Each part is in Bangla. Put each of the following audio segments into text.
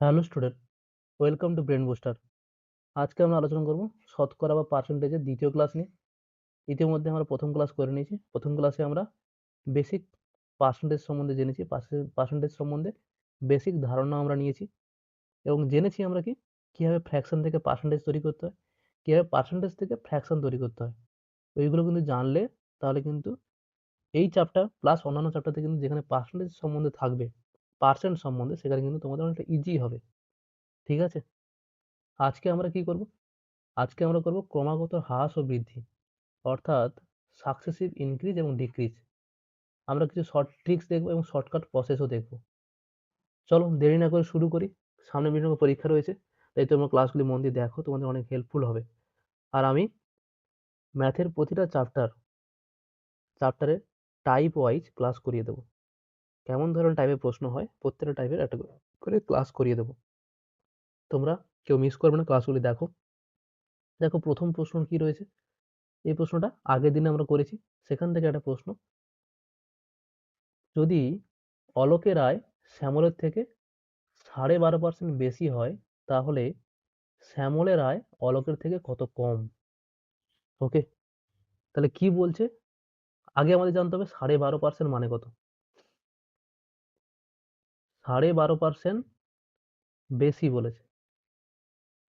Hello student, welcome to brain booster. আজকে আমরা আলোচনা করব শতকরা বা পার্সেন্টেজের দ্বিতীয় ক্লাস নিয়ে। ইতিমধ্যে আমরা প্রথম ক্লাস করে নিয়েছি। প্রথম ক্লাসে আমরা বেসিক পার্সেন্টেজ সম্বন্ধে জেনেছি। পার্সেন্টেজ সম্বন্ধে বেসিক ধারণা আমরা নিয়েছি। এবং জেনেছি আমরা কি? কীভাবে ফ্র্যাকশন থেকে পার্সেন্টেজ তৈরি করতে হয়? কীভাবে পার্সেন্টেজ থেকে ফ্র্যাকশন তৈরি করতে হয়? ওইগুলো কিন্তু জানলে তাহলে কিন্তু এই চ্যাপ্টার প্লাস অন্যান্য চ্যাপ্টারতে কিন্তু যেখানে পার্সেন্টেজ সম্বন্ধে থাকবে পার্সেন্ট সম্বন্ধে সেখানে কিন্তু তোমাদের অনেকটা ইজি হবে। ঠিক আছে? আজকে আমরা কি করব? আজকে আমরা করব ক্রমাগত হ্রাস ও বৃদ্ধি, অর্থাৎ সাকসেসিভ ইনক্রিজ এবং ডিক্রিজ আমরা কিছু শর্ট ট্রিক্স দেখব এবং শর্টকাট প্রসেসও দেখব। চলো দেরি না করে শুরু করি। সামনে বিভিন্ন পরীক্ষা রয়েছে, তাই তোমরা ক্লাসগুলি মন দিয়ে দেখো, তোমাদের অনেক হেল্পফুল হবে। আর আমি ম্যাথের প্রতিটা চ্যাপ্টার চ্যাপ্টারে টাইপ ওয়াইজ ক্লাস করিয়ে দেবো। কেমন ধরনের টাইপের প্রশ্ন হয়, প্রত্যেকটা টাইপের একটা করে ক্লাস করিয়ে দেবো। তোমরা কেউ মিস করবে না ক্লাসগুলি দেখো। দেখো প্রথম প্রশ্ন কি রয়েছে? এই প্রশ্নটা আগের দিনে আমরা করেছি, সেখান থেকে একটা প্রশ্ন। যদি অলোকের আয় শ্যামলের থেকে সাড়ে বারো পার্সেন্ট বেশি হয়, তাহলে শ্যামলের আয় অলোকের থেকে কত কম? ওকে তাহলে কি বলছে? আগে আমাদের জানতে হবে সাড়ে বারো পার্সেন্ট মানে কত? সাড়ে বারো পার্সেন্ট বেশি বলেছে।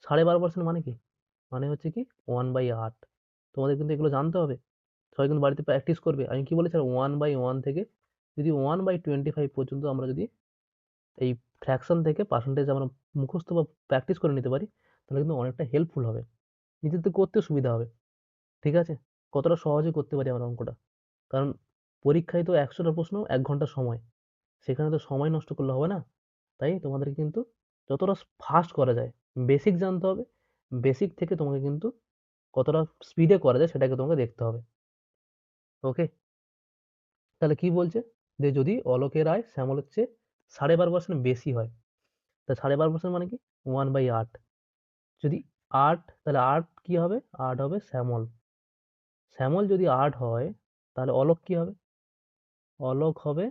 সাড়ে বারো পার্সেন্ট মানে কি? মানে হচ্ছে কি ওয়ান বাই আট। তোমাদের কিন্তু এগুলো জানতে হবে। সবাই কিন্তু বাড়িতে প্র্যাকটিস করবে। আমি কি বলেছি? ওয়ান বাই ওয়ান থেকে যদি ওয়ান বাই টোয়েন্টি ফাইভ পর্যন্ত আমরা যদি এই ফ্র্যাকশন থেকে পার্সেন্টেজ আমরা মুখস্থ বা প্র্যাকটিস করে নিতে পারি, তাহলে কিন্তু অনেকটা হেল্পফুল হবে। নিজেদের করতে সুবিধা হবে। ঠিক আছে? কতটা সহজে করতে পারি আমরা অঙ্কটা? কারণ পরীক্ষায় তো একশোটা প্রশ্ন, এক ঘণ্টা সময়। সেখানে তো সময় নষ্ট করলে হবে না। তাই তোমাদের কিন্তু যতটা ফাস্ট করা যায় বেসিক জানতে হবে। বেসিক থেকে তোমাকে কিন্তু কতটা স্পিডে করা যায় সেটাকে তোমাকে দেখতে হবে। ওকে তাহলে কি বলছে? যে যদি অলোকের আয় শ্যামলের চেয়ে সাড়ে বারো পার্সেন্ট বেশি হয়, তা সাড়ে বারো পার্সেন্ট মানে কি? ওয়ান বাই আট। যদি আট, তাহলে আট কি হবে? আট হবে শ্যামল। শ্যামল যদি আট হয়, তাহলে অলোক কি হবে? অলোক হবে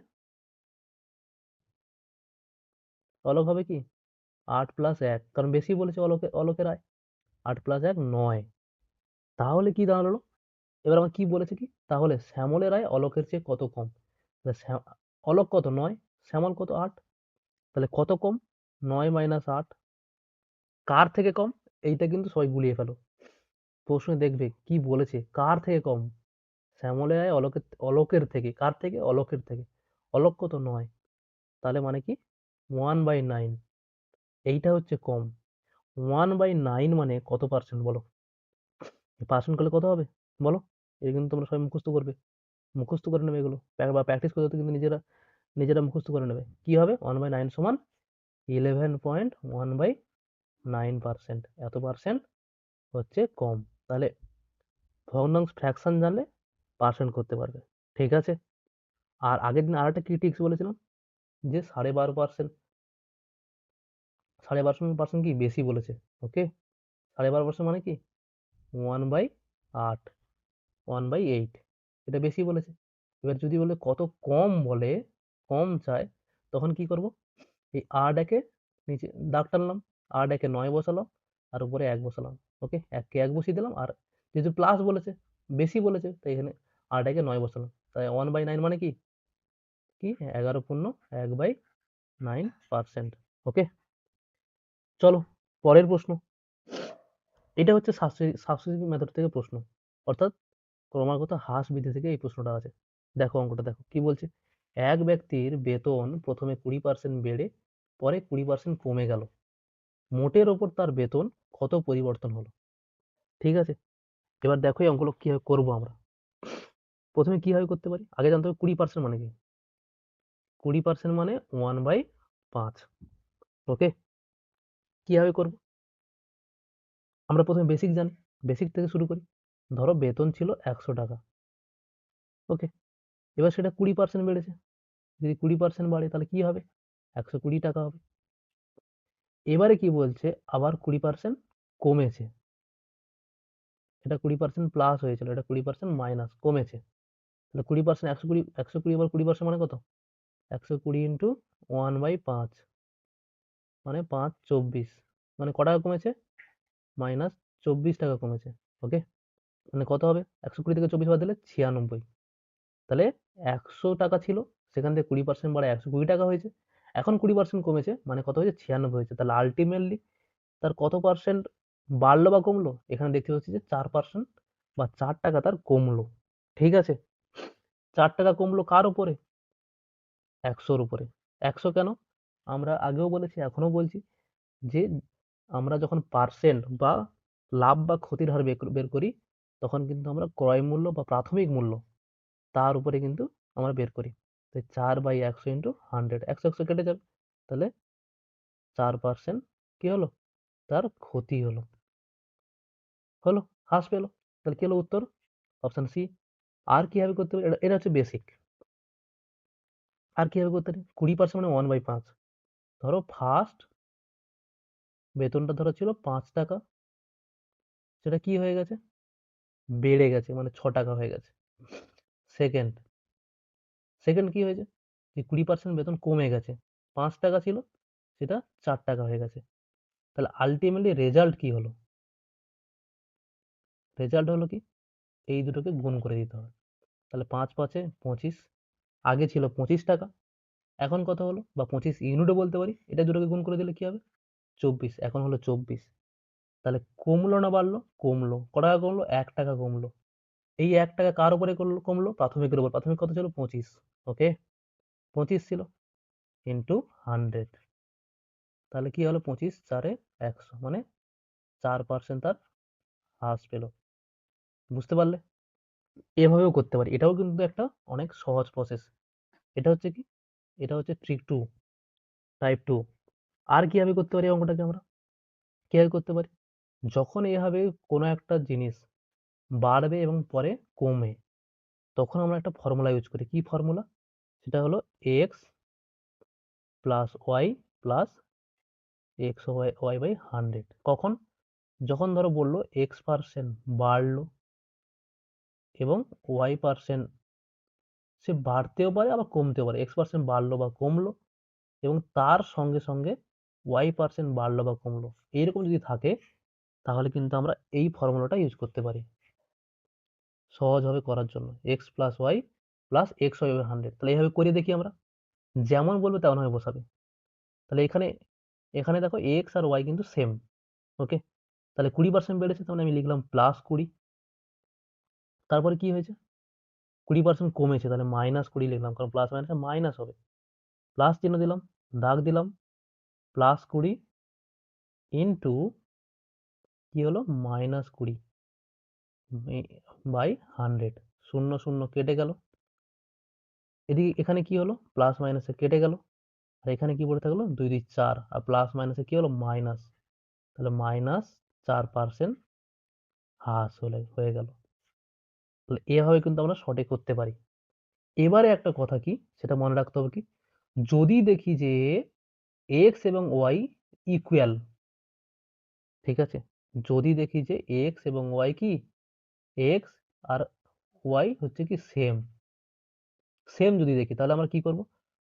অলোক হবে কি? আট প্লাস এক, কারণ বেশি বলেছে অলোকে, অলোকের। আয় আট প্লাস এক, নয়। তাহলে কি দাঁড়াল? এবার আমার কি বলেছে কি? তাহলে শ্যামলের আয় অলোকের চেয়ে কত কম? অলোক কত? নয়। শ্যামল কত? আট। তাহলে কত কম? নয় মাইনাস আট। কার থেকে কম? এইটা কিন্তু সবাই গুলিয়ে ফেলো। প্রশ্নে দেখবে কি বলেছে? কার থেকে কম? শ্যামলের আয় অলোকের অলোকের থেকে। কার থেকে? অলোকের থেকে। অলোক কত? নয়। তাহলে মানে কি? One by nine. এইটা হচ্ছে কম। ওয়ান বাই নাইন মানে কত পার্সেন্ট বলো? পার্সেন্ট করলে কত হবে? বলো। এই কিন্তু তোমরা সবাই মুখস্থ করবে। মুখস্থ করে নেবে এগুলো। বা প্র্যাকটিস করতে কিন্তু নিজেরা নিজেরা মুখস্থ করে নেবে। কি হবে? ওয়ান বাই নাইন সমান eleven point one by nine percent এত পার্সেন্ট হচ্ছে কম। তাহলে ভগ্নাংশ ফ্র্যাকশন জানলে পার্সেন্ট করতে পারবে। ঠিক আছে? আর আগের দিন আর একটা কি টিক্স বলেছিলাম? যে সাড়ে বারো পার্সেন্ট সাড়ে বারো পার্সেন্ট কি? বেশি বলেছে ওকে সাড়ে বারো পার্সেন্ট মানে কি? ওয়ান বাই আট ওয়ান বাই এইট এটা বেশি বলেছে। এবার যদি বলে কত কম বলে, কম চায়, তখন কি করব? এই আট একে নিচে দাগ টানলাম, আট একে নয় বসালাম, আর উপরে এক বসালাম ওকে এককে এক বসিয়ে দিলাম, আর যেহেতু প্লাস বলেছে, বেশি বলেছে, তাই এখানে আট একে নয় বসালাম। তাই ওয়ান বাই নাইন মানে কি? কি? এগারো পূর্ণ এক বাই নাইন পার্সেন্ট। ওকে? চলো, পরের প্রশ্ন। এটা হচ্ছে সাবসিডি মেথড থেকে প্রশ্ন। অর্থাৎ ক্রমাগত হ্রাস বৃদ্ধি থেকে এই প্রশ্নটা আছে। দেখো অঙ্কটা, দেখো। কি বলছে? এক ব্যক্তির বেতন প্রথমে কুড়ি পার্সেন্ট বেড়ে, পরে কুড়ি পার্সেন্ট কমে গেল। মোটের ওপর তার বেতন কত পরিবর্তন হলো? ঠিক আছে? এবার দেখো এই অঙ্কগুলো কীভাবে করব আমরা। প্রথমে কীভাবে করতে পারি? আগে জানতে হবে কুড়ি পার্সেন্ট মানে কি? কুড়ি পার্সেন্ট মানে ওয়ান বাই পাঁচ। ওকে কীভাবে করব? আমরা প্রথমে বেসিক জানি। বেসিক থেকে শুরু করি। ধরো বেতন ছিল একশো টাকা। ওকে এবার সেটা কুড়ি পার্সেন্ট বেড়েছে। যদি কুড়ি পার্সেন্ট বাড়ে, তাহলে কি হবে? একশো কুড়ি টাকা হবে। এবারে কি বলছে? আবার কুড়ি পার্সেন্ট কমেছে। এটা কুড়ি পার্সেন্ট প্লাস হয়েছিল। এটা কুড়ি পার্সেন্ট মাইনাস কমেছে। তাহলে কুড়ি পার্সেন্ট একশো কুড়ি একশো কুড়ি আবার কুড়ি পার্সেন্ট মানে কত? একশো কুড়ি ইন্টু ওয়ান বাই পাঁচ। মানে পাঁচ চব্বিশ। মানে ক টাকা কমেছে? মাইনাস চব্বিশ টাকা কমেছে। ওকে? মানে কত হবে? একশো কুড়ি থেকে চব্বিশ বাদ দিলে ছিয়ানব্বই। তাহলে একশো টাকা ছিল। সেখান থেকে কুড়ি পার্সেন্ট বাড়ে একশো কুড়ি টাকা হয়েছে। এখন কুড়ি পার্সেন্ট কমেছে। মানে কত হয়েছে? ছিয়ানব্বই হয়েছে। তাহলে আলটিমেটলি তার কত পার্সেন্ট বাড়লো বা কমলো? এখানে দেখতে পাচ্ছি যে চার পার্সেন্ট বা চার টাকা তার কমলো। ঠিক আছে? চার টাকা কমলো কার উপরে? একশোর উপরে। একশো কেন? আমরা আগেও বলেছি এখনও বলছি যে আমরা যখন পার্সেন্ট বা লাভ বা ক্ষতির হার বের করি, তখন কিন্তু আমরা ক্রয় মূল্য বা প্রাথমিক মূল্য তার উপরে কিন্তু আমরা বের করি। তাই চার বাই একশো ইন্টু হান্ড্রেড, একশো একশো কেটে যাবে। তাহলে চার পার্সেন্ট কি হলো? তার ক্ষতি হলো। হলো, হ্রাস পেল। তাহলে কি হলো উত্তর? অপশন সি আর কীভাবে করতে পারি এটা- এটা হচ্ছে বেসিক আর কীভাবে করতে পারি? কুড়ি পার্সেন্ট মানে ওয়ান বাই পাঁচ। ধরো ফার্স্ট বেতনটা ধরো ছিল পাঁচ টাকা। সেটা কি হয়ে গেছে? বেড়ে গেছে মানে ছ টাকা হয়ে গেছে। সেকেন্ড সেকেন্ড কি হয়েছে? যে কুড়ি পার্সেন্ট বেতন কমে গেছে। পাঁচ টাকা ছিল, সেটা চার টাকা হয়ে গেছে। তাহলে আলটিমেটলি রেজাল্ট কি হলো? রেজাল্ট হলো কি? এই দুটোকে গুণ করে দিতে হবে। তাহলে পাঁচ পাঁচে পঁচিশ আগে ছিল পঁচিশ টাকা, এখন কত হলো? বা পঁচিশ ইউনিটও বলতে পারি, এটা দুটোকে গুণ করে দিলে কি হবে? চব্বিশ, এখন হলো চব্বিশ। তাহলে কমলো না বাড়লো? কমলো। ক টাকা কমলো? এক টাকা কমলো। এই এক টাকা কার উপরে করল? কমলো প্রাথমিকের উপর। প্রাথমিক কত ছিল? পঁচিশ ওকে পঁচিশ ছিল ইন্টু হান্ড্রেড তাহলে কি হলো? পঁচিশ চারে একশো মানে চার পার্সেন্ট তার হ্রাস পেল। বুঝতে পারলে? এভাবেও করতে পারি। এটাও কিন্তু একটা অনেক সহজ প্রসেস এটা হচ্ছে কি? এটা হচ্ছে ট্রিক টু টাইপ টু আর কীভাবে করতে পারি অঙ্কটাকে আমরা? কীভাবে করতে পারি? যখন এভাবে কোনো একটা জিনিস বাড়বে এবং পরে কমে, তখন আমরা একটা ফর্মুলা ইউজ করি। কি ফর্মুলা সেটা হলো x plus y plus x y y by hundred কখন? যখন ধরো বলল এক্স পার্সেন্ট বাড়লো এবং ওয়াই পার্সেন্ট সে বাড়তেও পারে, আবার কমতেও পারে। এক্স পার্সেন্ট বাড়লো বা কমলো এবং তার সঙ্গে সঙ্গে ওয়াই পার্সেন্ট বাড়লো বা কমলো এইরকম যদি থাকে, তাহলে কিন্তু আমরা এই ফর্মুলাটা ইউজ করতে পারি। সহজভাবে করার জন্য। X plus y plus x y hundred তাহলে এইভাবে করে দেখি আমরা। যেমন বলবে তেমনভাবে বসাবে। তাহলে এখানে এখানে দেখো এক্স আর ওয়াই কিন্তু সেম ওকে তাহলে কুড়ি পার্সেন্ট বেড়েছে তাহলে আমি লিখলাম প্লাস কুড়ি। তারপরে কি হয়েছে? কুড়ি পার্সেন্ট কমেছে, তাহলে মাইনাস কুড়ি লিখলাম, কারণ প্লাস মাইনাসে মাইনাস হবে। প্লাস চিহ্ন দিলাম, দাগ দিলাম প্লাস কুড়ি ইন্টু কি হলো? মাইনাস কুড়ি বাই হান্ড্রেড শূন্য শূন্য কেটে গেল। এদিকে এখানে কি হলো? প্লাস মাইনাসে কেটে গেল। আর এখানে কি পড়ে থাকল? দুই দুই চার। আর প্লাস মাইনাসে কি হলো? মাইনাস তাহলে মাইনাস চার পার্সেন্ট হ্রাস হলে, হয়ে গেল। তাহলে এভাবে কিন্তু আমরা সঠিক করতে পারি। এবারে একটা কথা কি, সেটা মনে রাখতে হবে কি, যদি দেখি যে এক্স এবং ওয়াই ইকুয়াল ঠিক আছে? যদি দেখি যে এক্স এবং ওয়াই কি এক্স আর ওয়াই হচ্ছে কি সেম সেম যদি দেখি, তাহলে আমরা কি করব?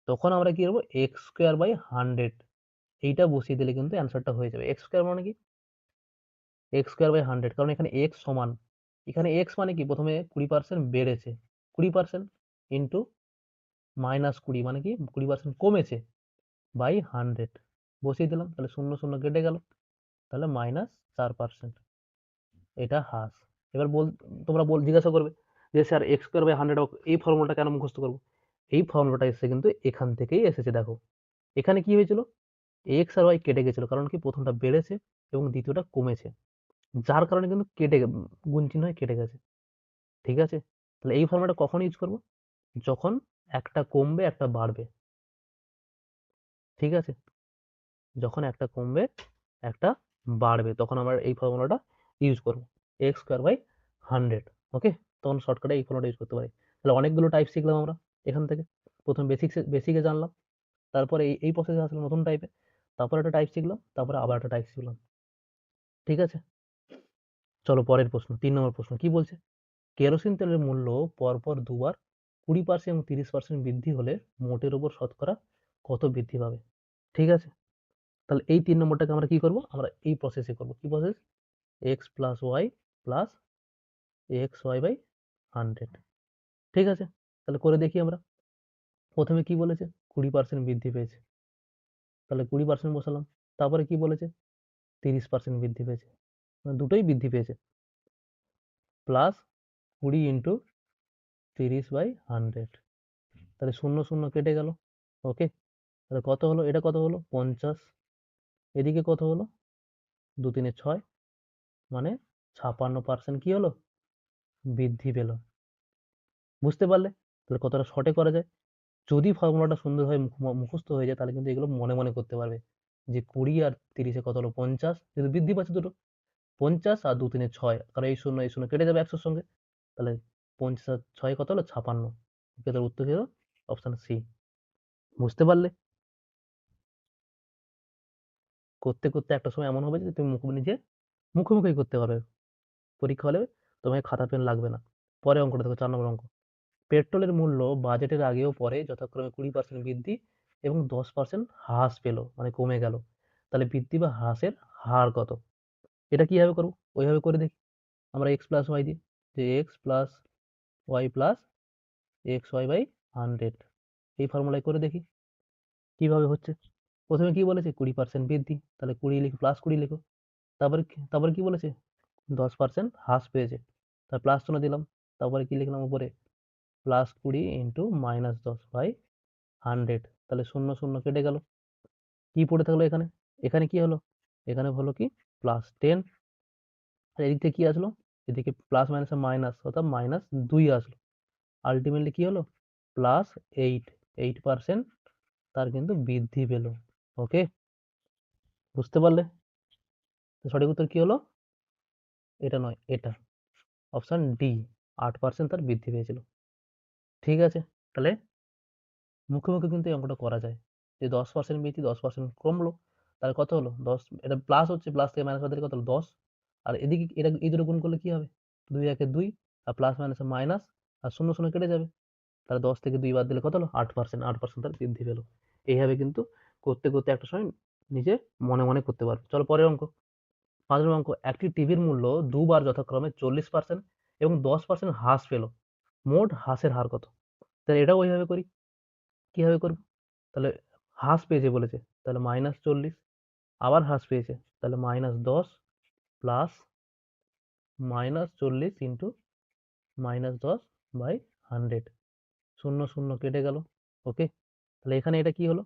তখন আমরা কি করব? এক্স স্কোয়ার বাই হান্ড্রেড এইটা বসিয়ে দিলে কিন্তু অ্যান্সারটা হয়ে যাবে। এক্স স্কোয়ার মানে কি? এক্স স্কোয়ার বাই হান্ড্রেড কারণ এখানে এক্স সমান। এখানে এক্স মানে কি? প্রথমে কুড়ি পার্সেন্ট বেড়েছে। কুড়ি পার্সেন্ট ইন্টু মাইনাস কুড়ি মানে কি? কুড়ি পার্সেন্ট কমেছে বাই হান্ড্রেড বসিয়ে দিলাম, তাহলে শূন্য শূন্য কেটে গেল। তাহলে মাইনাস চার পার্সেন্ট এটা হ্রাস। এবার বল, তোমরা বল, জিজ্ঞাসা করবে যে, sir x square by hundred এই ফর্মুলাটা কেন মুখস্থ করব? এই ফর্মুলাটা এসে কিন্তু এখান থেকেই এসেছে, দেখো। এখানে কি হয়েছিল? এক্স আর ওয়াই কেটে গেছিল, কারণ কি? প্রথমটা বেড়েছে এবং দ্বিতীয়টা কমেছে। যার কারণে কিন্তু কেটে গুণ চিহ্ন হয়ে কেটে গেছে। ঠিক আছে? তাহলে এই ফর্মুলাটা কখন ইউজ করব? যখন একটা কমবে, একটা বাড়বে। ঠিক আছে? যখন একটা কমবে, একটা বাড়বে, তখন আমরা এই ফর্মুলাটা ইউজ করব। X square by hundred okay তখন শর্টকাটে এই ফর্মুলাটা ইউজ করতে পারি। তাহলে অনেকগুলো টাইপ শিখলাম আমরা এখান থেকে। প্রথম বেসিক বেসিকে জানলাম। তারপরে এই এই প্রসেসে আসলাম নতুন টাইপে তারপর একটা টাইপ শিখলাম, তারপরে আবার একটা টাইপ শিখলাম। ঠিক আছে? চলো পরের প্রশ্ন, তিন নম্বর প্রশ্ন, কি বলছে? কেরোসিন তেলের মূল্য পরপর দুবার কুড়ি পার্সেন্ট এবং তিরিশ পার্সেন্ট বৃদ্ধি হলে মোটের উপর শতকরা কত বৃদ্ধি পাবে? ঠিক আছে? তাহলে এই তিন নম্বরটাকে আমরা কি করব? আমরা এই প্রসেসে করব। কি process x plus y plus x y by hundred ঠিক আছে? তাহলে করে দেখি আমরা। প্রথমে কি বলেছে? কুড়ি পার্সেন্ট বৃদ্ধি পেয়েছে। তাহলে কুড়ি পার্সেন্ট বসালাম। তারপরে কি বলেছে? তিরিশ পার্সেন্ট বৃদ্ধি পেয়েছে। দুটোই বৃদ্ধি পেয়েছে। প্লাস কুড়ি ইন্টু তিরিশ বাই হান্ড্রেড তাহলে শূন্য শূন্য কেটে গেল। ওকে তাহলে কত হলো? এটা কত হলো? পঞ্চাশ। এদিকে কত হলো? দু তিনে ছয়। মানে ছাপান্ন পার্সেন্ট কি হলো? বৃদ্ধি পেল। বুঝতে পারলে? তাহলে কতটা শর্টে করা যায়? যদি ফর্মুলাটা সুন্দরভাবে মুখ- মুখস্থ হয়ে যায়, তাহলে কিন্তু এগুলো মনে মনে করতে পারবে। যে কুড়ি আর তিরিশে কত হলো? পঞ্চাশ। যেহেতু বৃদ্ধি পাচ্ছে দুটো। পঞ্চাশ আর দু তিনে ছয়। কারণ এই শূন্য এই শূন্য কেটে যাবে একশোর সঙ্গে। তাহলে পঞ্চাশ আর ছয় কত হলো? ছাপান্ন। তাহলে উত্তর হলো? অপশান সি বুঝতে পারলে? করতে করতে একটা সময় এমন হবে যে তুমি মুখ, নিজে মুখোমুখি করতে পারবে। পরীক্ষা হলে তোমাকে খাতা, পেন লাগবে না। পরে অঙ্কটা দেখো, চার নম্বর অঙ্ক। পেট্রোলের মূল্য বাজেটের আগেও পরে যথাক্রমে কুড়ি পার্সেন্ট বৃদ্ধি এবং দশ পার্সেন্ট হ্রাস পেল মানে কমে গেল। তাহলে বৃদ্ধি বা হ্রাসের হার কত? এটা কীভাবে করব? ওইভাবে করে দেখি। আমরা এক্স প্লাস ওয়াই দিই যে x plus y plus x y by hundred এই ফর্মুলায় করে দেখি, কীভাবে হচ্ছে। প্রথমে কি বলেছে? কুড়ি পার্সেন্ট বৃদ্ধি। তাহলে কুড়ি লিখো প্লাস কুড়ি লিখো। তারপরে তারপরে কি বলেছে? দশ পার্সেন্ট হ্রাস পেয়েছে। তার প্লাস চিহ্ন দিলাম। তারপরে কি লিখলাম উপরে? প্লাস কুড়ি ইন্টু মাইনাস দশ বাই হান্ড্রেড তাহলে শূন্য শূন্য কেটে গেল। কি পড়ে থাকল এখানে? এখানে কি হলো? এখানে হলো কি? প্লাস টেন আর এদিক থেকে কি আসলো? এদিকে প্লাস মাইনাস মাইনাস অর্থাৎ মাইনাস দুই আসলো। আলটিমেটলি কি হলো? প্লাস এইট এইট পার্সেন্ট তার কিন্তু বৃদ্ধি পেল। ওকে বুঝতে পারলে? সঠিক উত্তর কি হলো? এটা নয়, এটা। অপশান ডি আট পার্সেন্ট তার বৃদ্ধি পেয়েছিল। ঠিক আছে? তাহলে মুখে মুখে কিন্তু এই অঙ্কটা করা যায়। যে দশ পার্সেন্ট বৃদ্ধি, দশ পার্সেন্ট কমলো তাহলে কত হলো? দশ। এটা প্লাস হচ্ছে প্লাস থেকে মাইনাস করতে কত হলো? দশ। আর এদিকে এটা, এই দুটো গুণ করলে কি হবে? দুই একে দুই আর প্লাস মাইনাস মাইনাস আর শূন্য শূন্য কেটে যাবে। তাহলে দশ থেকে দুই বাদ দিলে কত হলো? আট পার্সেন্ট আট পার্সেন্ট তার বৃদ্ধি পেল। এইভাবে কিন্তু করতে করতে একটা সময় নিজে মনে মনে করতে পারবে। চলো পরের অঙ্ক। পাঁচ নম্বর অঙ্ক। একটি টিভির মূল্য দুবার যথাক্রমে চল্লিশ পার্সেন্ট এবং দশ পার্সেন্ট হ্রাস পেল। মোট হ্রাসের হার কত? তাহলে এটাও ওইভাবে করি। কীভাবে করব? তাহলে হ্রাস পেয়েছে বলেছে। তাহলে মাইনাস চল্লিশ আবার হ্রাস পেয়েছে। তাহলে মাইনাস দশ প্লাস মাইনাস চল্লিশ ইন্টু মাইনাস দশ বাই হান্ড্রেড শূন্য শূন্য কেটে গেল। ওকে তাহলে এখানে এটা কি হলো?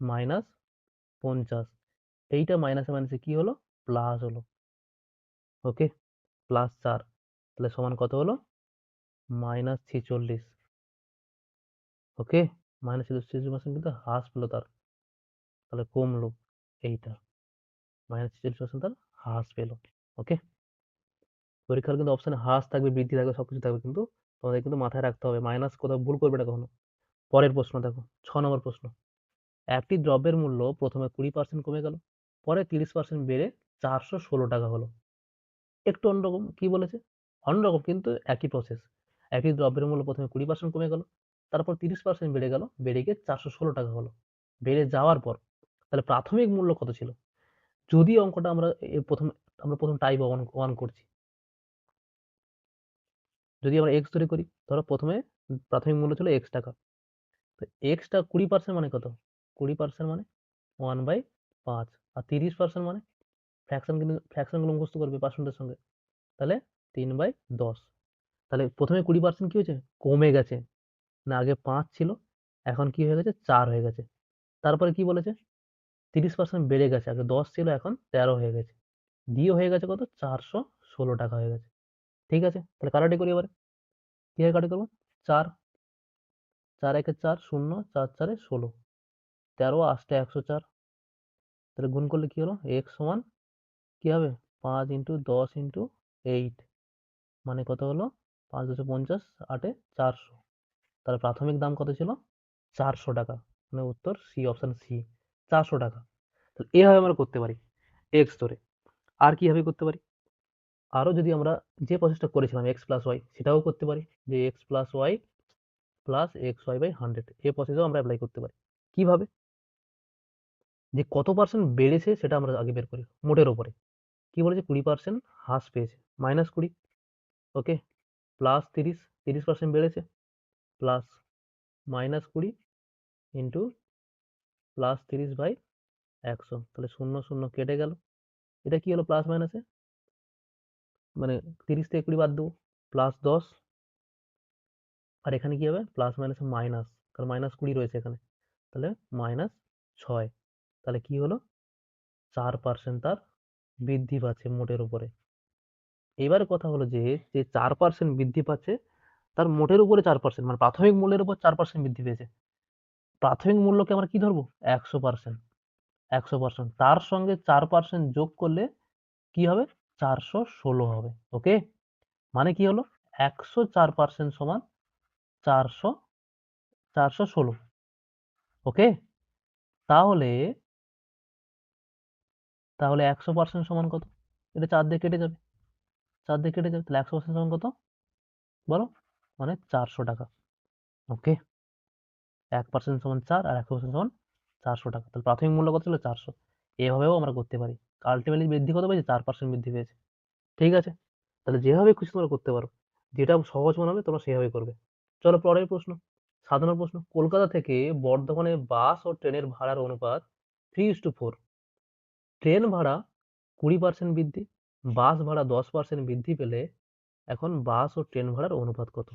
মাইনাস পঞ্চাশ। এইটা মাইনাসে মাইনাসে কি হলো? প্লাস হলো। ওকে প্লাস চার। তাহলে সমান কত হলো? মাইনাস ছেচল্লিশ। ওকে মাইনাস ছেচল্লিশ কিন্তু হ্রাস পেল তার। তাহলে কমলো। এইটা মাইনাস ছেচল্লিশ পার্সেন্ট তার হ্রাস পেল ওকে পরীক্ষার কিন্তু অপশানে হ্রাস থাকবে, বৃদ্ধি থাকবে সব কিছু থাকবে, কিন্তু তোমাদের কিন্তু মাথায় রাখতে হবে মাইনাস কোথাও ভুল করবে না কখনো। পরের প্রশ্ন দেখো, ছ নম্বর প্রশ্ন। একটি দ্রব্যের মূল্য প্রথমে কুড়ি পার্সেন্ট কমে গেল, পরে তিরিশ পার্সেন্ট বেড়ে চারশো ষোলো টাকা হলো। একটু অন্যরকম, কি বলেছে? অন্যরকম কিন্তু একই প্রসেস একটি দ্রব্যের মূল্য প্রথমে কুড়ি পার্সেন্ট কমে গেল, তারপর তিরিশ পার্সেন্ট বেড়ে গেল, বেড়ে গিয়ে চারশো ষোলো টাকা হলো। বেড়ে যাওয়ার পর তাহলে প্রাথমিক মূল্য কত ছিল? যদি অঙ্কটা আমরা প্রথম আমরা প্রথম টাইপ ওয়ান ওয়ান করছি। যদি আমরা এক্স ধরে করি, ধরো প্রথমে প্রাথমিক মূল্য ছিল এক্স টাকা। তো এক্সটা কুড়ি পার্সেন্ট মানে কত? কুড়ি পার্সেন্ট মানে ওয়ান বাই পাঁচ। আর তিরিশ পার্সেন্ট মানে ফ্র্যাকশন কিন্তু ফ্র্যাকশনগুলো মুখস্থ করবে পার্সেন্টের সঙ্গে। তাহলে তিন বাই দশ। তাহলে প্রথমে কুড়ি পার্সেন্ট কী হয়েছে? কমে গেছে। না, আগে পাঁচ ছিল, এখন কি হয়ে গেছে? চার হয়ে গেছে। তারপরে কি বলেছে? তিরিশ পার্সেন্ট বেড়ে গেছে, আগে দশ ছিল, এখন তেরো হয়ে গেছে। দিয়ে হয়ে গেছে কত? চারশো ষোলো টাকা হয়ে গেছে। ঠিক আছে? তাহলে কাটাটি করি এবারে? কীভাবে কাটি করব? চার চার একে চার শূন্য, চার চারে ষোলো। তেরো আষ্টে একশো চার। তাহলে গুণ করলে কী হলো? এক্স সমান কী হবে? পাঁচ ইন্টু দশ ইন্টু এইট। মানে কত হলো? পাঁচ দুশো পঞ্চাশ, আটে চারশো। তাহলে প্রাথমিক দাম কত ছিল? চারশো টাকা। মানে উত্তর সি, অপশান সি। চারশো টাকা। তাহলে এভাবে আমরা করতে পারি এক্স ধরে আর কীভাবে করতে পারি? আরও যদি আমরা যে প্রসেসটা করেছিলাম এক্স প্লাস ওয়াই সেটাও করতে পারি যে x plus y plus x y by hundred এ প্রসেসও আমরা অ্যাপ্লাই করতে পারি। কীভাবে? যে কত পার্সেন্ট বেড়েছে সেটা আমরা আগে বের করি মোটের ওপরে কি বলেছে? কুড়ি পার্সেন্ট হ্রাস পেয়েছে। মাইনাস কুড়ি। ওকে প্লাস তিরিশ। তিরিশ পার্সেন্ট বেড়েছে। প্লাস মাইনাস কুড়ি ইন্টু প্লাস তিরিশ বাই একশো। তাহলে শূন্য শূন্য কেটে গেল। এটা কি হলো প্লাস মাইনাসে মানে তিরিশ থেকে কুড়ি বাদ দেবো। প্লাস দশ। আর এখানে কি হবে? প্লাস মাইনাসে মাইনাস কারণ মাইনাস কুড়ি রয়েছে এখানে। তাহলে মাইনাস ছয়। তাহলে কি হলো? চার পার্সেন্ট তার বৃদ্ধি পাচ্ছে মোটের উপরে। এবারে কথা হলো যে যে চার পার্সেন্ট বৃদ্ধি পাচ্ছে, তার মোটের উপরে চার পার্সেন্ট মানে প্রাথমিক মূল্যের উপর চার পার্সেন্ট বৃদ্ধি পেয়েছে। প্রাথমিক মূল্যকে আমরা কি ধরবো? একশো পার্সেন্ট একশো পার্সেন্ট তার সঙ্গে চার পার্সেন্ট যোগ করলে কি হবে? চারশো ষোলো হবে। ওকে? মানে কি হলো? একশো চার পার্সেন্ট সমান চারশো চারশো ষোলো। ওকে? তাহলে তাহলে একশো পার্সেন্ট সমান কত? এটা চার দিয়ে কেটে যাবে। চার দিয়ে কেটে যাবে, তাহলে একশো পার্সেন্ট সমান কত? বলো? মানে চারশো টাকা। ওকে? এক পার্সেন্ট সমান চার আর একশো পার্সেন্ট সমান চারশো টাকা। তাহলে প্রাথমিক মূল্য কত ছিল? চারশো। এভাবেও আমরা করতে পারি। আলটিমেটলি বৃদ্ধি কত পেয়েছে? চার পার্সেন্ট বৃদ্ধি পেয়েছে। ঠিক আছে? তাহলে যেভাবে খুশি তোমরা করতে পারো। যেটা সহজ মনে হবে, তোমরা সেভাবে করবে। চলো পরের প্রশ্ন। সাধারণ প্রশ্ন। কলকাতা থেকে বর্ধমানে বাস ও ট্রেনের ভাড়ার অনুপাত three is two four train ভাড়া কুড়ি পার্সেন্ট বৃদ্ধি, বাস ভাড়া দশ পার্সেন্ট বৃদ্ধি পেলে এখন বাস ও ট্রেন ভাড়ার অনুপাত কত?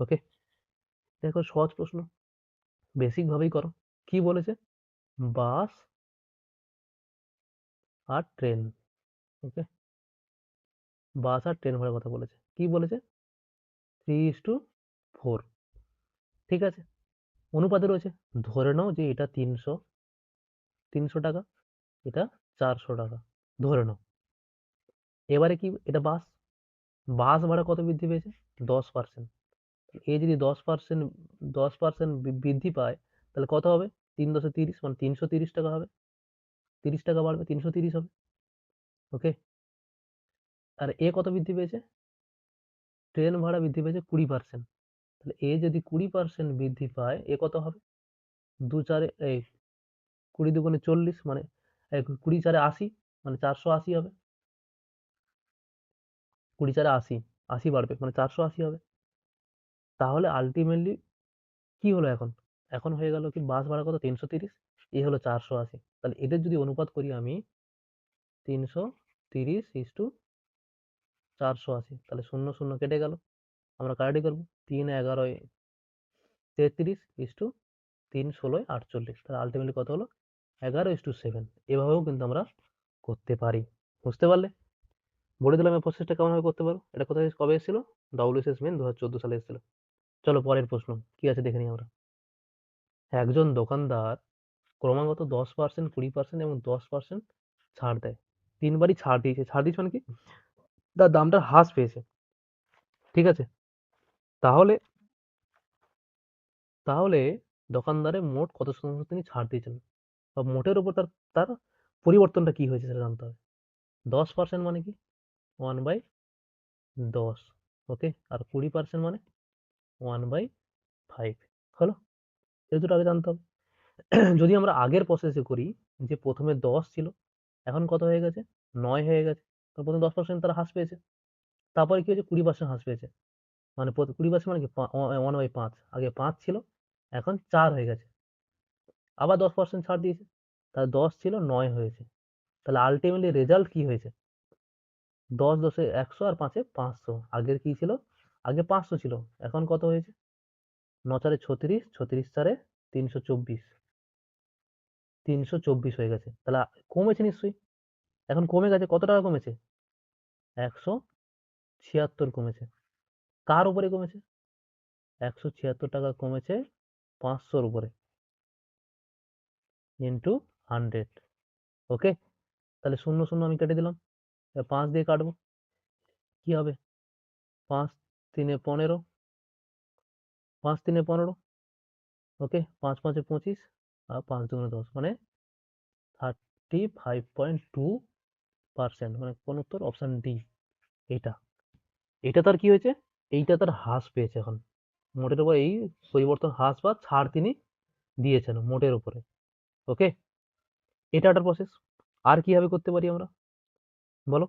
ওকে দেখো সহজ প্রশ্ন। বেসিক ভাবেই করো। কি বলেছে? বাস আর ট্রেন। ওকে? বাস আর ট্রেন ভাড়ার কথা বলেছে। কি বলেছে? Three is two four. ঠিক আছে? অনুপাতে রয়েছে। ধরে নাও যে এটা তিনশো তিনশো টাকা, এটা চারশো টাকা। ধরে নাও। এবারে কি? এটা বাস। বাস ভাড়া কত বৃদ্ধি পেয়েছে? দশ পার্সেন্ট। এ যদি দশ পার্সেন্ট দশ পার্সেন্ট বৃদ্ধি পায়, তাহলে কত হবে? তিন দশে তিরিশ মানে তিনশো তিরিশ টাকা হবে। তিরিশ টাকা বাড়বে, তিনশো তিরিশ হবে। ওকে আর এ কত বৃদ্ধি পেয়েছে? ট্রেন ভাড়া বৃদ্ধি পেয়েছে কুড়ি পার্সেন্ট তাহলে এ যদি কুড়ি পার্সেন্ট বৃদ্ধি পায়, এ কত হবে? দু চারে, এই কুড়ি দুগুণে চল্লিশ মানে কুড়ি চারে আশি মানে চারশো আশি হবে। কুড়ি চারে আশি আশি বাড়বে মানে চারশো আশি হবে। তাহলে আলটিমেটলি কি হলো এখন? এখন হয়ে গেল কি বাস ভাড়া কত? তিনশো তিরিশ? এ হলো চারশো আশি। তাহলে এদের যদি অনুপাত করি আমি, তিনশো তিরিশ ইস টু চারশো আশি। তাহলে শূন্য শূন্য কেটে গেল। আমরা কারেক্টই করব। তিন এগারোয় তেত্রিশ ইস টু তিন ষোলোয় আটচল্লিশ। তাহলে আলটিমেটলি কত হলো? এগারো ইস টু সেভেন এভাবেও কিন্তু আমরা করতে পারি। বুঝতে পারলে? বলে দিলাম এই প্রসেসটা কেমনভাবে করতে পারো? এটা কোথায়, কবে এসেছিল? ডব্লিউএসএস মেন দু হাজার চোদ্দ সালে এসেছিল। চলো পরের প্রশ্ন। কি আছে দেখে নিই আমরা। একজন দোকানদার ক্রমাগত দশ পার্সেন্ট কুড়ি পার্সেন্ট এবং দশ পার্সেন্ট ছাড় দেয়। তিনবারই ছাড় দিয়েছে। ছাড় দিয়েছে মানে কি? তার দামটা হ্রাস পেয়েছে। ঠিক আছে? তাহলে তাহলে দোকানদারে মোট কত শতাংশ তিনি ছাড় দিয়েছেন? বা মোটের উপর তার তার পরিবর্তনটা কি হয়েছে সেটা জানতে হবে। দশ পার্সেন্ট মানে কি? ওয়ান বাই দশ। ওকে আর কুড়ি পার্সেন্ট মানে? ওয়ান বাই ফাইভ হলো? এই দুটো আগে জানতে হবে। যদি আমরা আগের প্রসেসে করি, যে প্রথমে দশ ছিল, এখন কত হয়ে গেছে? নয় হয়ে গেছে। প্রথমে দশ পার্সেন্ট তারা হ্রাস পেয়েছে। তারপরে কি হয়েছে? কুড়ি পার্সেন্ট হ্রাস পেয়েছে। মানে কুড়ি পার্সেন্ট মানে কি? ওয়ান বাই পাঁচ। আগে পাঁচ ছিল, এখন চার হয়ে গেছে। আবার দশ পার্সেন্ট ছাড় দিয়েছে। তাহলে দশ ছিল, নয় হয়েছে। তাহলে আলটিমেটলি রেজাল্ট কি হয়েছে? দশ দশে একশো আর পাঁচে পাঁচশো। আগের কি ছিল? আগে পাঁচশো ছিল, এখন কত হয়েছে? ন চারে ছত্রিশ ছত্রিশ চারে তিনশো চব্বিশ। তিনশো চব্বিশ হয়ে গেছে। তাহলে কমেছে নিশ্চয়ই। এখন কমে গেছে, কত টাকা কমেছে? একশো ছিয়াত্তর কমেছে। কার উপরে কমেছে? একশো ছিয়াত্তর টাকা কমেছে পাঁচশোর উপরে। ইন্টু হান্ড্রেড ওকে তাহলে শূন্য শূন্য আমি কেটে দিলাম। পাঁচ দিয়ে কাটবো। কি হবে? পাঁচ তিনে পনেরো। পাঁচ তিনে পনেরো। ওকে, পাঁচ পাঁচে পঁচিশ আর পাঁচ দুগুণে দশ মানে thirty five point two percent মানে কোন উত্তর অপশান ডি এটা। এটা তার কি হয়েছে? এইটা তার হ্রাস পেয়েছে এখন। মোটের উপর এই পরিবর্তন হ্রাস বা ছাড় তিনি দিয়েছেন মোটের উপরে। ওকে, এটা একটা প্রসেস আর কীভাবে করতে পারি আমরা? বলো।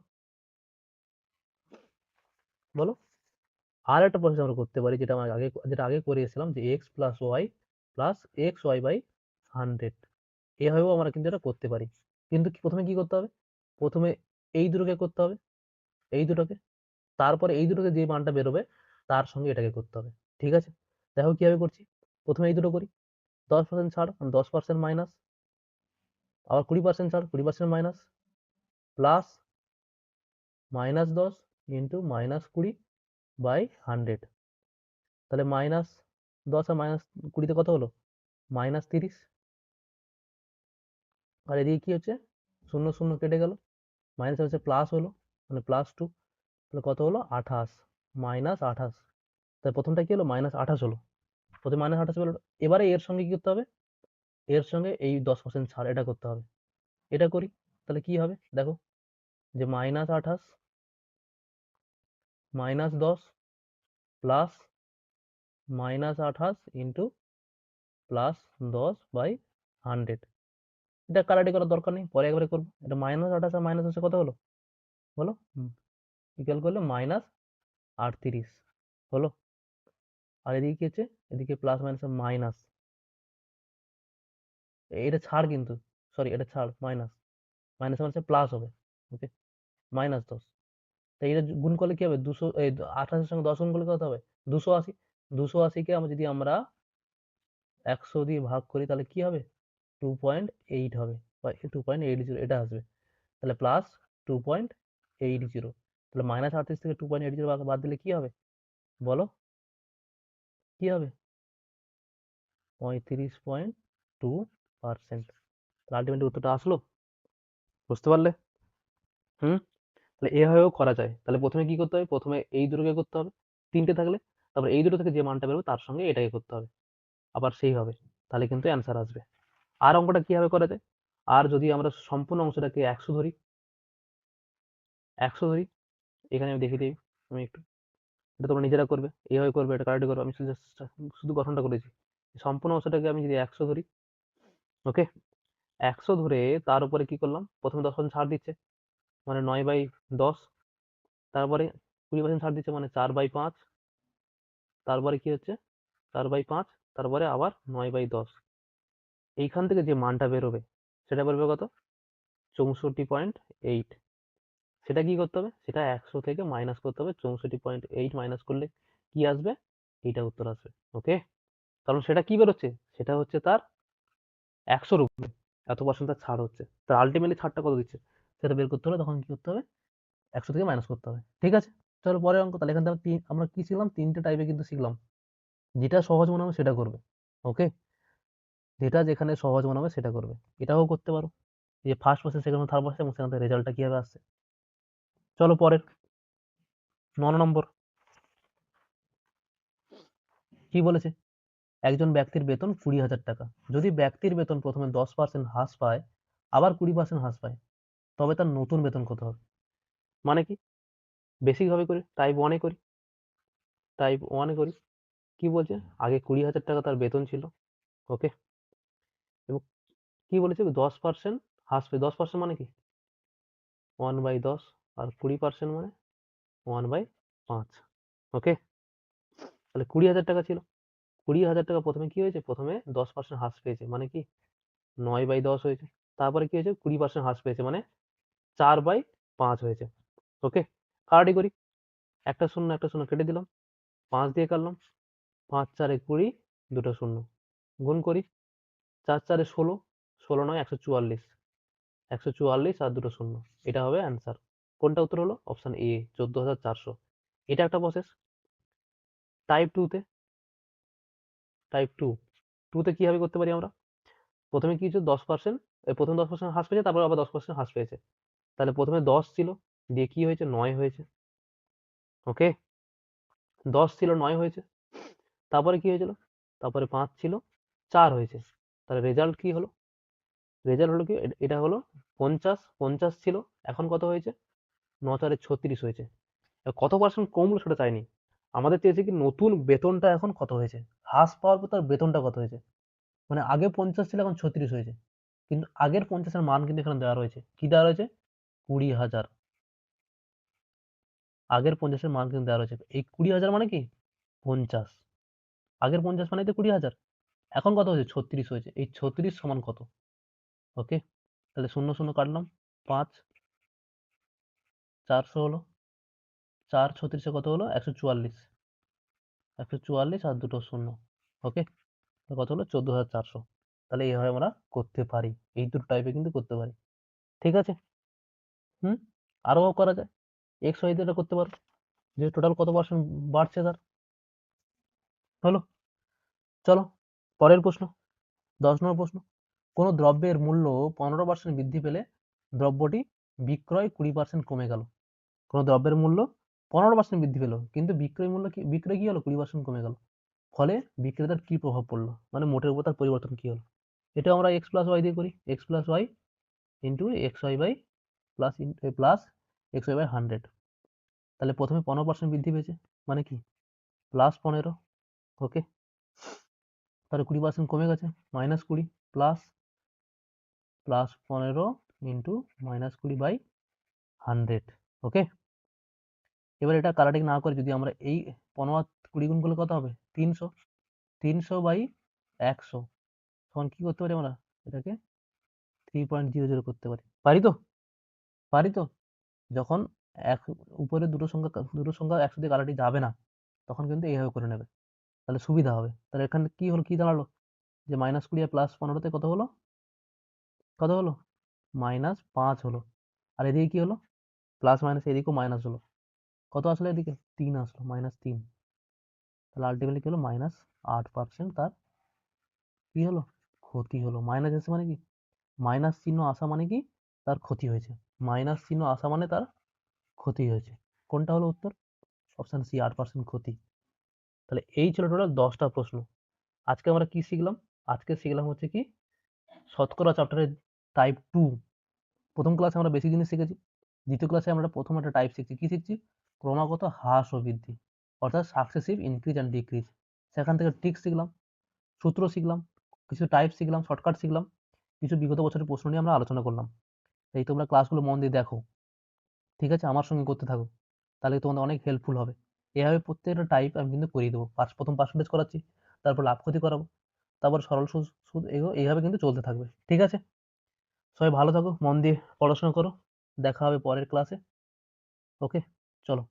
বলো। আর একটা প্রসেস আমরা করতে পারি, যেটা আমরা আগে, যেটা আগে করে এসেছিলাম যে x plus y plus x y by hundred এভাবেও আমরা কিন্তু এটা করতে পারি। কিন্তু প্রথমে কি করতে হবে? প্রথমে এই দুটোকে করতে হবে, এই দুটোকে। তারপরে এই দুটোকে যে মানটা বেরোবে, তার সঙ্গে এটাকে করতে হবে। ঠিক আছে? দেখো কীভাবে করছি। প্রথমে এই দুটো করি। দশ পার্সেন্ট ছাড়, দশ পার্সেন্ট মাইনাস আবার কুড়ি পার্সেন্ট ছাড়, কুড়ি পার্সেন্ট মাইনাস প্লাস মাইনাস দশ ইন্টু মাইনাস কুড়ি। By hundred. তাহলে মাইনাস দশ আর মাইনাস কুড়িতে কত হলো? মাইনাস তিরিশ। আর এদিকে কী হচ্ছে? শূন্য শূন্য কেটে গেল। মাইনাস হচ্ছে প্লাস হলো মানে প্লাস টু। তাহলে কত হলো? আঠাশ। মাইনাস আঠাশ। তাহলে প্রথমটা কি হলো? মাইনাস আঠাশ হলো। প্রথমে মাইনাস আঠাশ হলো। এবারে এর সঙ্গে কী করতে হবে? এর সঙ্গে এই দশ পার্সেন্ট ছাড় এটা করতে হবে। এটা করি। তাহলে কি হবে? দেখো, যে মাইনাস আঠাশ মাইনাস দশ প্লাস মাইনাস আঠাশ ইন্টু প্লাস দশ বাই হান্ড্রেড। এটা কালাটি করার দরকার নেই, পরে একবারে করব। এটা মাইনাস আঠাশ আর মাইনাস হচ্ছে কত হলো? বলো। ইকুয়াল করলে মাইনাস আটত্রিশ। হলো আর এদিকে কি হচ্ছে? এদিকে প্লাস মাইনাস মাইনাস। এটা ছাড় কিন্তু। সরি, এটা ছাড়, মাইনাস। মাইনাস মানে প্লাস হবে। ওকে? মাইনাস দশ। তাই এটা গুণ করলে কি হবে? দুশো, এই আঠাশের সঙ্গে দশ গুণ করলে কত হবে? দুশো আশি। দুশো আশিকে আমরা যদি আমরা একশো দিয়ে ভাগ করি, তাহলে কি হবে? টু পয়েন্ট এইট হবে। বা টু পয়েন্ট এইট জিরো এটা আসবে। তাহলে plus two point eight zero তাহলে মাইনাস আটত্রিশ থেকে টু পয়েন্ট এইট জিরো বাদ দিলে কি হবে? বলো? কি হবে? পঁয়ত্রিশ পয়েন্ট টু পার্সেন্ট তাহলে আলটিমেটলি উত্তরটা আসলো? বুঝতে পারলে? হুম? তাহলে এভাবেও করা যায়। তাহলে প্রথমে কি করতে হবে? প্রথমে এই দুটোকে করতে হবে। তিনটে থাকলে তারপর এই দুটো থেকে যে মানটা বেরোবে তার সঙ্গে এটাকে করতে হবে। আবার সেইভাবে তাহলে কিন্তু অ্যান্সার আসবে। আর অঙ্কটা কীভাবে করা যায়? আর যদি আমরা সম্পূর্ণ অংশটাকে একশো ধরি একশো ধরি, এখানে আমি দেখিয়ে দিই, আমি একটু, এটা তোমরা নিজেরা করবে। এইভাবে করবে, এটা কারেক্ট করবে? আমি শুধু গঠনটা করেছি সম্পূর্ণ অংশটাকে আমি যদি একশো ধরি ওকে একশো ধরে তার উপরে কি করলাম? প্রথমে দশ পার্সেন্ট ছাড় দিচ্ছে। মানে নয় বাই দশ। তারপরে কুড়ি পার্সেন্ট ছাড় দিচ্ছে মানে চার বাই পাঁচ। তারপরে কি হচ্ছে? চার বাই পাঁচ, তারপরে আবার নয় বাই দশ। এইখান থেকে যে মানটা বেরোবে, সেটা বেরোবে কত? চৌষট্টি পয়েন্ট এইট সেটা কি করতে হবে? সেটা একশো থেকে মাইনাস করতে হবে। চৌষট্টি পয়েন্ট এইট মাইনাস করলে কি আসবে? এইটা উত্তর আসবে। ওকে কারণ সেটা কি বেরোচ্ছে? সেটা হচ্ছে তার একশোর উপরে এত পার্সেন্ট তার ছাড় হচ্ছে। তার আলটিমেটলি ছাড়টা কত দিচ্ছে? সেটা বের করতে হলে তখন কি করতে হবে? একশো থেকে মাইনাস করতে হবে। ঠিক আছে? চলো পরের অঙ্ক তাহলে এখান আমরা কি শিখলাম? তিনটে টাইপে কিন্তু শিখলাম। যেটা সহজ মনে হবে সেটা করবে। ওকে যেটা যেখানে সহজ মনে হবে সেটা করবে। এটাও করতে পারো। যে first process second third process এবং সেখান থেকে রেজাল্টটা কীভাবে আসছে? চলো পরের। ন নম্বর। কি বলেছে? একজন ব্যক্তির বেতন কুড়ি হাজার টাকা। যদি ব্যক্তির বেতন প্রথমে দশ পার্সেন্ট হ্রাস পায়, আবার কুড়ি পার্সেন্ট হ্রাস পায় তবে তার নতুন বেতন কত হবে? মানে কি? বেসিকভাবে করি? টাইপ ওয়ানে করি? টাইপ ওয়ানে করি? কি বলছে? আগে কুড়ি হাজার টাকা তার বেতন ছিল ওকে এবং কি বলেছে? দশ পার্সেন্ট হ্রাস পেয়ে দশ পার্সেন্ট মানে কি? ওয়ান বাই দশ আর কুড়ি পার্সেন্ট মানে ওয়ান বাই পাঁচ ওকে তাহলে কুড়ি হাজার টাকা ছিল। কুড়ি হাজার টাকা প্রথমে কি হয়েছে? প্রথমে দশ পার্সেন্ট হ্রাস পেয়েছে। মানে কি? নয় বাই দশ হয়েছে। তারপরে কি হয়েছে? কুড়ি পার্সেন্ট হ্রাস পেয়েছে। মানে চার বাই পাঁচ হয়েছে। ওকে কাটাটি করি? একটা শূন্য একটা শূন্য কেটে দিলাম। পাঁচ দিয়ে কাটলাম। পাঁচ চারে কুড়ি, দুটো শূন্য। গুণ করি। চার চারে ষোলো ষোলো নয়, একশো চুয়াল্লিশ। একশো চুয়াল্লিশ আর দুটো শূন্য। এটা হবে অ্যান্সার কোনটা উত্তর হলো? অপশান এ চোদ্দ হাজার চারশো। এটা একটা প্রসেস টাইপ টুতে টাইপ টু টুতে কীভাবে করতে পারি আমরা? প্রথমে কি দশ পার্সেন্ট প্রথম দশ পার্সেন্ট হ্রাস পেয়েছে, তারপর আবার দশ পার্সেন্ট হ্রাস পেয়েছে। তাহলে প্রথমে দশ ছিল, দিয়ে কি হয়েছে? নয় হয়েছে। ওকে দশ ছিল, নয় হয়েছে। তারপরে কি হয়েছিল? তারপরে পাঁচ ছিল, চার হয়েছে। তাহলে রেজাল্ট কি হলো? রেজাল্ট হলো কি? এটা হলো পঞ্চাশ পঞ্চাশ ছিল, এখন কত হয়েছে? ন চারে ছত্রিশ হয়েছে। কত পার্সেন্ট কমলো সেটা চাইনি। আমাদের চেয়েছে কি নতুন বেতনটা এখন কত হয়েছে? হ্রাস পাওয়ার পর তার বেতনটা কত হয়েছে? মানে আগে পঞ্চাশ ছিল, এখন ছত্রিশ হয়েছে। কিন্তু আগের পঞ্চাশের মান কিন্তু এখানে দেওয়া রয়েছে। কি দেওয়া রয়েছে? কুড়ি হাজার। আগের পঞ্চাশের মান কিন্তু দেওয়া রয়েছে। এই কুড়ি হাজার মানে কি? পঞ্চাশ। আগের পঞ্চাশ মানে তো কুড়ি হাজার। এখন কত হয়েছে? ছত্রিশ হয়েছে। এই ছত্রিশ সমান কত? ওকে তাহলে শূন্য শূন্য কাটলাম। পাঁচ, চারশো হলো। চার ছত্রিশে কত হলো? একশো চুয়াল্লিশ। একশো চুয়াল্লিশ আর দুটো শূন্য। ওকে কত হলো? চোদ্দ হাজার চারশো। তাহলে এইভাবে আমরা করতে পারি। এই দুটো টাইপে কিন্তু করতে পারি। ঠিক আছে? হুম? আরও করা যায়। এক্স ওয়াই এটা করতে পারো। যে টোটাল কত পার্সেন্ট বাড়ছে তার। হলো? চলো, পরের প্রশ্ন। দশ নম্বর প্রশ্ন। কোনো দ্রব্যের মূল্য পনেরো পার্সেন্ট বৃদ্ধি পেলে দ্রব্যটি বিক্রয় কুড়ি পার্সেন্ট কমে গেল। কোনো দ্রব্যের মূল্য পনেরো পার্সেন্ট বৃদ্ধি পেল, কিন্তু বিক্রয় মূল্য কি বিক্রয় কি হলো? কুড়ি পার্সেন্ট কমে গেল। ফলে বিক্রেতার কি প্রভাব পড়ল? মানে মোটের উপর তার পরিবর্তন কি হলো? এটা আমরা এক্স প্লাস ওয়াই দিয়ে করি। X plus y into x y by plus plus x y by hundred তাহলে প্রথমে পনেরো পার্সেন্ট বৃদ্ধি পেয়েছে মানে কি? প্লাস পনেরো ওকে তাহলে কুড়ি পার্সেন্ট কমে গেছে মাইনাস কুড়ি প্লাস প্লাস পনেরো ইন্টু মাইনাস কুড়ি বাই হান্ড্রেড ওকে এবার এটা কারাটিক না করে যদি আমরা এই পনেরো কুড়ি গুণ করলে কত হবে? তিনশো তিনশো বাই একশো। তখন কি করতে পারি আমরা? এটাকে থ্রি পয়েন্ট জিরো জিরো করতে পারি। পারি তো? পারি তো? যখন এক উপরে দুটো সংখ্যা দুটো সংখ্যা একশো দিয়ে কারাটি যাবে না, তখন কিন্তু এইভাবে করে নেবে। তাহলে সুবিধা হবে। তাহলে এখানে কি হলো, কি দাঁড়াল? যে মাইনাস কুড়ি আর প্লাস পনেরোতে কত হলো? কত হলো? মাইনাস পাঁচ হলো। আর এদিকে কি হলো? প্লাস মাইনাস এদিকেও মাইনাস হলো। কত আসলো এদিকে? তিন আসলো মাইনাস তিন। তাহলে আলটিমেটলি কি হলো? মাইনাস আট পার্সেন্ট তার কি হলো? ক্ষতি হলো। মাইনাস এসে মানে কি? মাইনাস চিহ্ন আসা মানে কি? তার ক্ষতি হয়েছে। মাইনাস চিহ্ন আসা মানে তার ক্ষতি হয়েছে। কোনটা হলো উত্তর? অপশান সি আট পার্সেন্ট ক্ষতি। তাহলে এই ছিল টোটাল দশটা প্রশ্ন। আজকে আমরা কি শিখলাম? আজকে শিখলাম হচ্ছে কি, শতকরা চ্যাপ্টারের টাইপ টু প্রথম ক্লাসে আমরা বেশি জিনিস শিখেছি। দ্বিতীয় ক্লাসে আমরা প্রথম একটা টাইপ শিখছি। কি শিখছি? ক্রমাগত হ্রাস ও বৃদ্ধি, অর্থাৎ সাকসেসিভ ইনক্রিজ অ্যান্ড ডিক্রিজ সেখান থেকে ট্রিক শিখলাম, সূত্র শিখলাম, কিছু টাইপ শিখলাম শর্টকাট শিখলাম, কিছু বিগত বছরের প্রশ্ন নিয়ে আমরা আলোচনা করলাম। এই তোমরা ক্লাসগুলো মন দিয়ে দেখো। ঠিক আছে? আমার সঙ্গে করতে থাকো। তাহলে তোমাদের অনেক হেল্পফুল হবে। এভাবে প্রত্যেকটা টাইপ আমি কিন্তু করিয়ে দেবো। প্রথম পার্সেন্টেজ করাচ্ছি, তারপর লাভ ক্ষতি করাবো, তারপর সরল সুদ সুদ এগুলো এইভাবে কিন্তু চলতে থাকবে। ঠিক আছে? সবাই ভালো থাকো, মন দিয়ে পড়াশোনা করো। দেখা হবে পরের ক্লাসে ওকে চলো।